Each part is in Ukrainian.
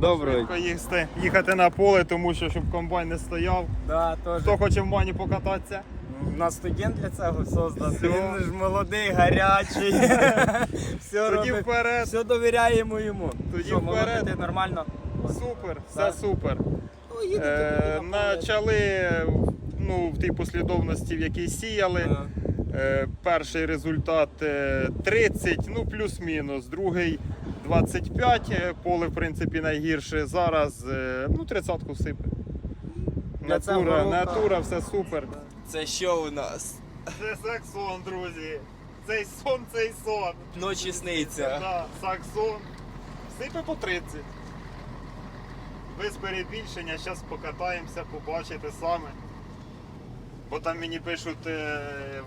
треба швидко їсти, їхати на поле, тому що щоб комбайн не стояв. Да, теж. Хто хоче в мані покататися? У нас студент для цього создан. Все. Він ж молодий, гарячий. все Тоді робить. вперед. Все довіряємо йому. Тоді Що, вперед. молодити нормально? Супер, все Так. супер. Ну, їдете Е, на поле. Почали ну, в тій послідовності, в якій сіяли. Ага. Е, Перший результат е, 30, ну плюс-мінус. Другий 25. Е, Поле, в принципі, найгірше. Зараз е, ну, 30-ку сипе. Натура, натура, все супер. Це що у нас? Це саксон, друзі. Цей сон, цей сон. Ночі сниться. Да, саксон. Сипе по 30. Без перебільшення, зараз покатаємося, побачите саме. Бо там мені пишуть е,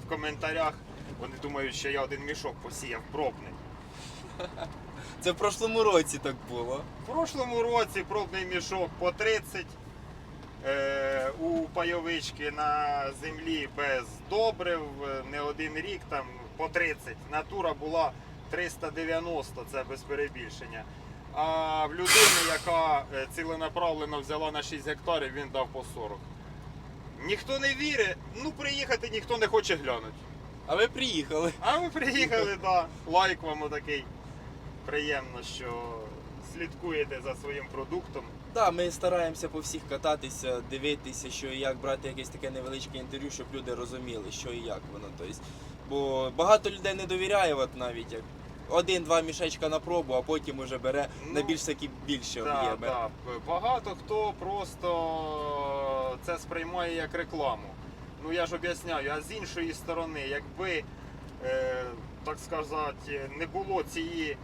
в коментарях, вони думають, що я один мішок посіяв пробний. Це в прошлому році так було. В прошлому році пробний мішок по 30 е, у пайовички на землі без добрив, е, не один рік там по 30. Натура була 390, це без перебільшення. А в людини, яка е, ціленаправлено взяла на 6 гектарів, він дав по 40. Ніхто не вірить, ну приїхати ніхто не хоче глянути. А ви приїхали. А ви приїхали, да. Лайк вам отакий. Приємно, що слідкуєте за своїм продуктом. Так, ми стараємося по всіх кататися, дивитися, що і як брати якесь таке невеличке інтерв'ю, щоб люди розуміли, що і як воно. Тобто, бо багато людей не довіряє, от навіть як один-два мішечка на пробу, а потім уже бере Ну, на більш такі більші Да, об'єми. да. Багато хто просто це сприймає як рекламу. Ну я ж об'ясняю, а з іншої сторони, якби, е, так сказати, не було цієї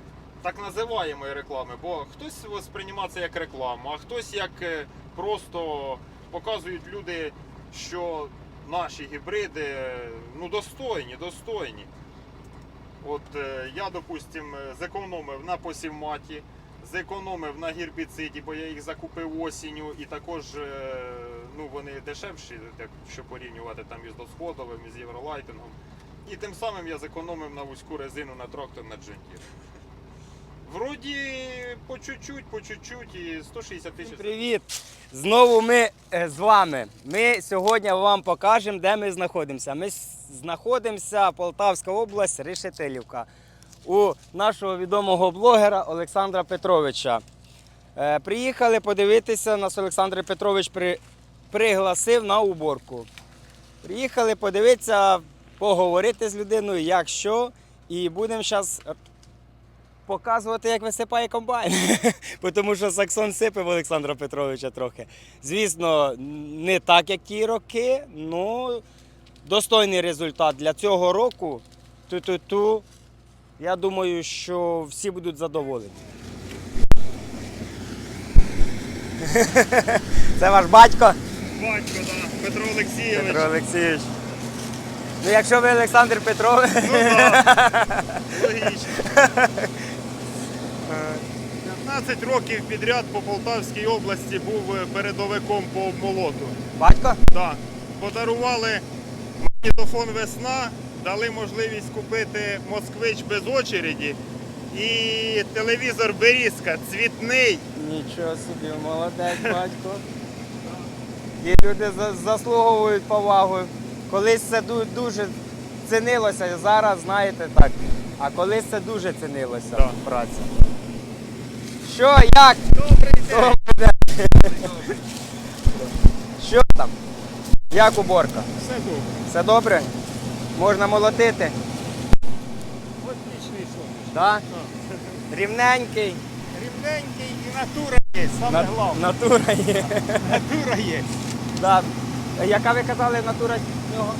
так називаємої реклами, бо хтось сприймає це як рекламу, а хтось як е, просто показують люди, що наші гібриди е, ну, достойні, достойні. От е, я, допустим, зекономив на посівматі, зекономив на гербіциді, бо я їх закупив осінню, і також ну, вони дешевші, якщо порівнювати там із досходовим, із євролайтингом. І тим самим я зекономив на вузьку резину на трактор на джинтір. Вроді по чуть-чуть, по чуть-чуть і 160 тисяч. Привіт! Знову ми е, з вами. Ми сьогодні вам покажемо, де ми знаходимося. Ми знаходимося Полтавська область, Решетилівка, у нашого відомого блогера Олександра Петровича. Е, Приїхали подивитися, нас Олександр Петрович при... пригласив на уборку. Приїхали подивитися, поговорити з людиною, як що, і будемо зараз показувати, як висипає комбайн. Тому що Саксон сипив Олександра Петровича трохи. Звісно, не так, як ті роки, але достойний результат для цього року. Ту-ту-ту. Я думаю, що всі будуть задоволені. Це ваш батько Батько, да, Петро Олексійович. Петро Олексійович. Ну, якщо ви Олександр Петрович. Ну да, логічно. 15 років підряд по Полтавській області був е, передовиком по обмолоту. Батько? Так. Подарували магнітофон весна, дали можливість купити москвич без очереді і телевізор Берізка цвітний. Нічого собі, молодець, батько. І люди заслуговують повагу. Колись це дуже цінилося, зараз знаєте так. А колись це дуже цінилося праця. Що, як? Добрий день! Добре. Що там? Як уборка? Все добре. Все добре? Можна молотити? Отлічний сон. Так? Рівненький. Рівненький і натура є, саме На- головне. Натура є. Натура є. Да. Яка ви казали натура нього?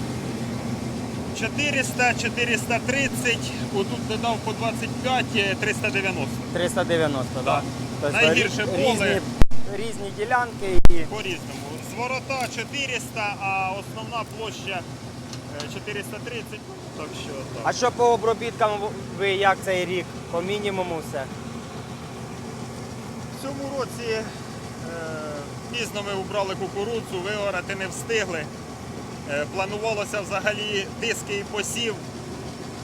400, 430, отут додав по 25, е, 390. 390, так. Да. Тобто Найгірше рі- поле. Різні, різні ділянки і По-різному. З ворота 400, а основна площа е, 430. ну, Так що А що по обробіткам ви як цей рік? По мінімуму все. В цьому році е, пізно ми убрали кукурудзу, виорати не встигли. Е, планувалося взагалі диски і посів.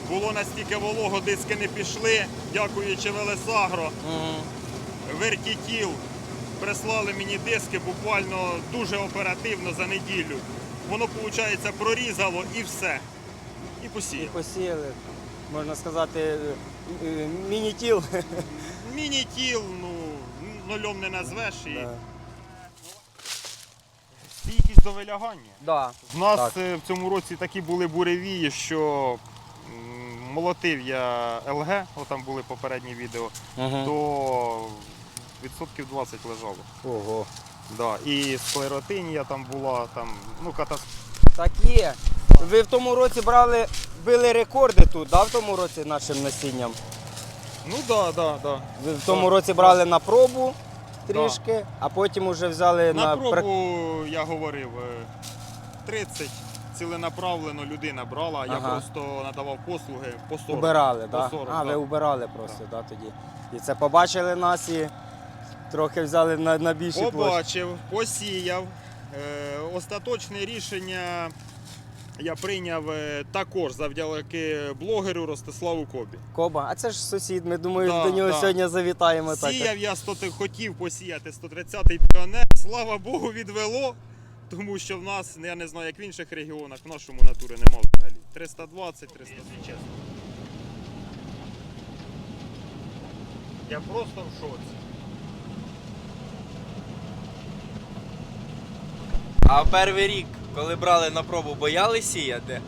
Було настільки волого, диски не пішли. Дякуючи Велесагро. Вертітіл прислали мені диски буквально дуже оперативно за неділю. Воно, виходить, прорізало і все. І І посіяв. посіяли, можна сказати, е, е, міні-тіл. Міні-тіл, ну, нульом не назвеш і Да. Стійкість до вилягання. Да. В нас Так. е, в цьому році такі були буревії, що м, молотив я ЛГ, отам були попередні відео, Угу. то відсотків 20 лежало. Ого. Да. І склеротинія там була, там, ну, катастрофа. Так є. Ви в тому році брали, били рекорди тут, да, в тому році нашим насінням? Ну так, да, да, да. Ви в тому Так, році брали на пробу трішки, а потім вже взяли На на, пробу я говорив е, 30 ціленаправлено людина брала, я Ага. просто надавав послуги по 40. Убирали, По да? 40, а, ви да. убирали просто, да. тоді. І це побачили нас і трохи взяли на, на більші площі. Побачив, посіяв. Е, остаточне рішення я прийняв е, також завдяки блогеру Ростиславу Кобі. Коба, а це ж сусід, ми думаю, Да, до нього да. сьогодні завітаємо. Так. Сіяв я 100, хотів посіяти 130-й піонер. Слава Богу, відвело. Тому що в нас, я не знаю, як в інших регіонах, в нашому натури нема взагалі. 320, 300, чесно. Я просто в шоці. А перший рік, коли брали на пробу, боялись сіяти?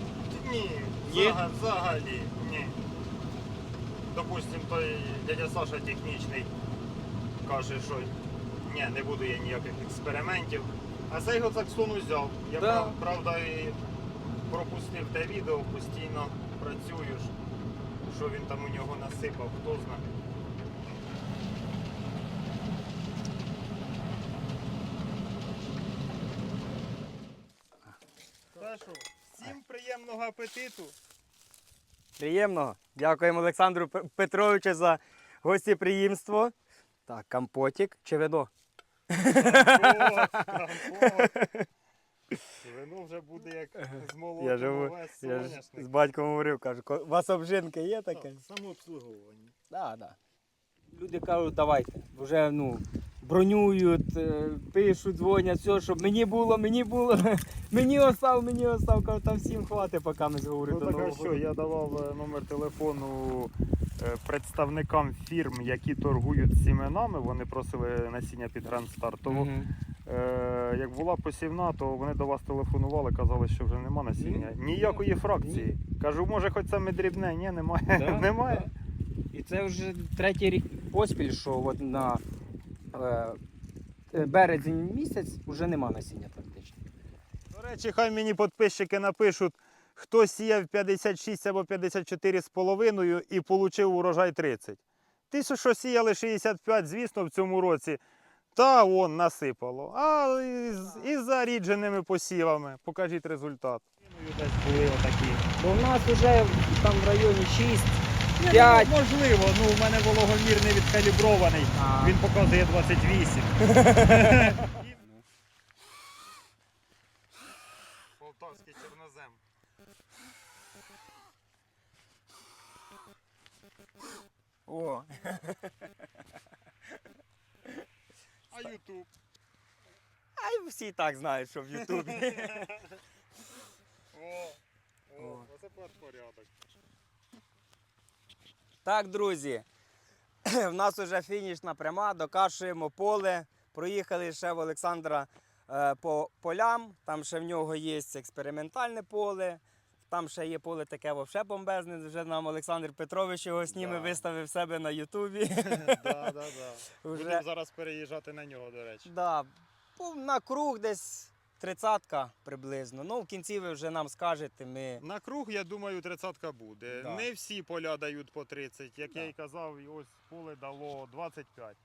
Ні, Ні? взага- взагалі ні. Допустим, той дядя Саша технічний каже, що ні, не буду я ніяких експериментів. А цей Саксон узяв. Я Да. прав- правда і пропустив те відео, постійно працюю. ж. Що він там у нього насипав, хто знає. Та що, всім приємного апетиту. Приємного. Дякуємо Олександру Петровичу за гостєприємство. Так, компотик чи вино? Компот, компот. Вино вже буде як з молоком Я живу, Я ж з батьком говорив, кажу, у вас обжинки є таке? Самообслуговування. Да, да. Люди кажуть, давайте. Вже ну, бронюють, е, пишуть, дзвонять, все, щоб мені було, мені було, мені остав, мені остав. Кажу, там всім хватить, поки ми зговоримо Ну так а що, я давав е, номер телефону е, представникам фірм, які торгують сіменами, вони просили насіння під Грандстар. То Мгм. е, як була посівна, то вони до вас телефонували, казали, що вже нема насіння. Ніякої фракції. Кажу, може, хоч саме дрібне, ні, немає. Да, немає. да. І це вже третій рік поспіль, що от на березень місяць вже нема насіння практично. До речі, хай мені підписчики напишуть, хто сіяв 56 або 54 з половиною і отримав урожай 30. Ті, що сіяли 65, звісно, в цьому році, та он насипало. А із, із зарідженими посівами. Покажіть результат. Десь були отакі. Бо в нас вже там в районі 6, 5. можливо, ну у мене вологомір не відкалібрований. А. Він показує 28. Полтавський чорнозем. О, А Ютуб. а й всі так знають, що в Ютубі. О, О. о, оце порядок. Так, друзі, в нас вже фінішна пряма, докашуємо поле. Проїхали ще в Олександра е, по полям. Там ще в нього є експериментальне поле. Там ще є поле таке вовше бомбезне. Вже нам Олександр Петрович його сніме, Да. виставив себе на Ютубі. Да, да, да. Будемо зараз переїжджати на нього, до речі. Да, на круг десь тридцятка приблизно. Ну, в кінці ви вже нам скажете, ми. На круг, я думаю, тридцятка буде. Да. Не всі поля дають по 30. Як Да. я й казав, і ось поле дало 25.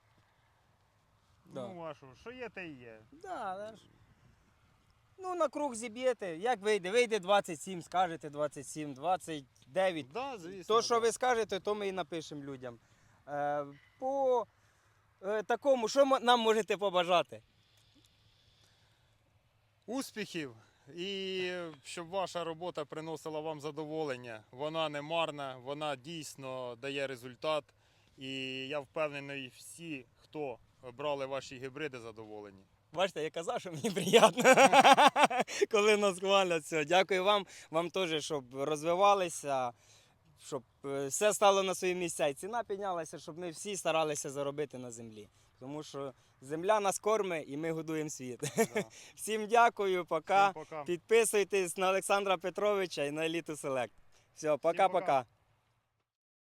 Да. Ну, а що, що є, те й є. Да, да ж. Ну, на круг зіб'єте. Як вийде? Вийде 27, скажете 27, 29. Да, звісно. То, що да. ви скажете, то ми і напишемо людям. Е, по е, такому, що нам можете побажати? Успіхів і щоб ваша робота приносила вам задоволення. Вона не марна, вона дійсно дає результат. І я впевнений, всі, хто брали ваші гібриди задоволені. Бачите, я казав, що мені приємно, коли нас хвалять. Дякую вам, вам теж, щоб розвивалися, щоб е, все стало на свої місця і ціна піднялася, щоб ми всі старалися заробити на землі. Тому що земля нас кормить і ми годуємо світ. Да. Всім дякую, пока. Всім пока. Підписуйтесь на Олександра Петровича і на Еліту Селект. Все, пока. пока-пока.